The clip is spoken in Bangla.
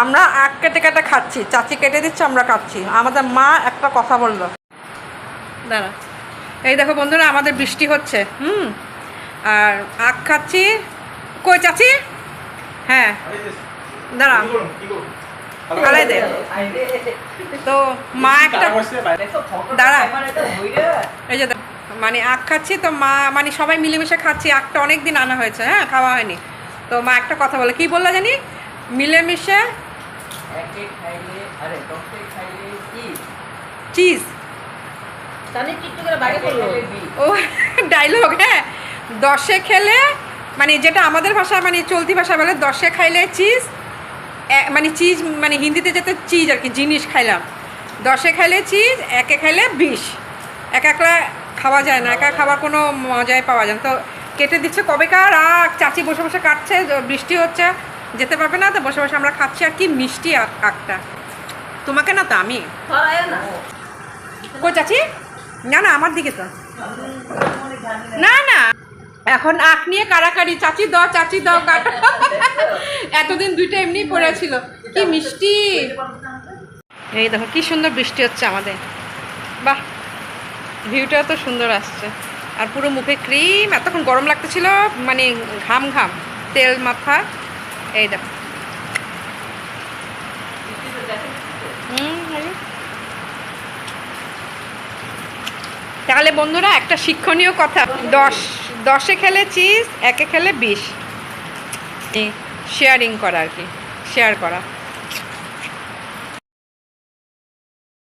আমরা আখ কেটে কেটে খাচ্ছি, চাচি কেটে দিচ্ছে, আমরা খাচ্ছি। আমাদের মা একটা কথা বলল। দাঁড়া। এই দেখো বন্ধুরা, আমাদের বৃষ্টি হচ্ছে, হুম? আর আখ খাচ্ছি। কই চাচি? হ্যাঁ। দাঁড়া। দে। তো মা একটা দাঁড়া। এই যে মানে আখ খাচ্ছি, তো মা মানে সবাই মিলেমিশে খাচ্ছি। আখটা অনেক দিন আনা হয়েছে হ্যাঁ? খাওয়া হয়নি। তো মা একটা কথা বলে, কি বলল জানি? মিলেমিশে একে খাইলে আরে দশে খাইলে কি চিজ তাহলে একটু করে বাইরে করল ও ডায়লগ হ্যাঁ। দশে খেলে মানে যেটা আমাদের ভাষা মানে চলতি ভাষা বলে দশে খাইলে চিজ মানে চিজ মানে হিন্দিতে যেতে চিজ আর কি জিনিস খাইলাম। দশে খাইলে চিজ একে খাইলে বিষ। এক একলা খাওয়া যায় না একা খাবার কোনো মজাই পাওয়া যায় না। তো কেটে দিচ্ছে কবেকার আখ চাচি বসে বসে কাটছে বৃষ্টি হচ্ছে যেতে পারবে না তো? বসে বসে আমরা খাচ্ছি আর কি মিষ্টি আখটা। তোমাকে না তো আমি। কো চাচি? না না আমার দিকে তো। না না। এখন আখ নিয়ে কারাকারি চাচি দাও চাচি দাও কাটা। এতদিন দুইটা এমনি পড়েছিল। কি মিষ্টি। এই দেখো কি সুন্দর বৃষ্টি হচ্ছে আমাদের। বাহ ভিউটা তো সুন্দর আসছে। আর পুরো মুখে ক্রিম। এতক্ষণ গরম লাগতেছিল মানে ঘাম ঘাম। তেল মাথা। এই তাহলে বন্ধুরা, একটা শিক্ষণীয় কথা। দশ, দশে খেলে চিজ, একে খেলে বিষ। শেয়ারিং করা আর কি শেয়ার করা।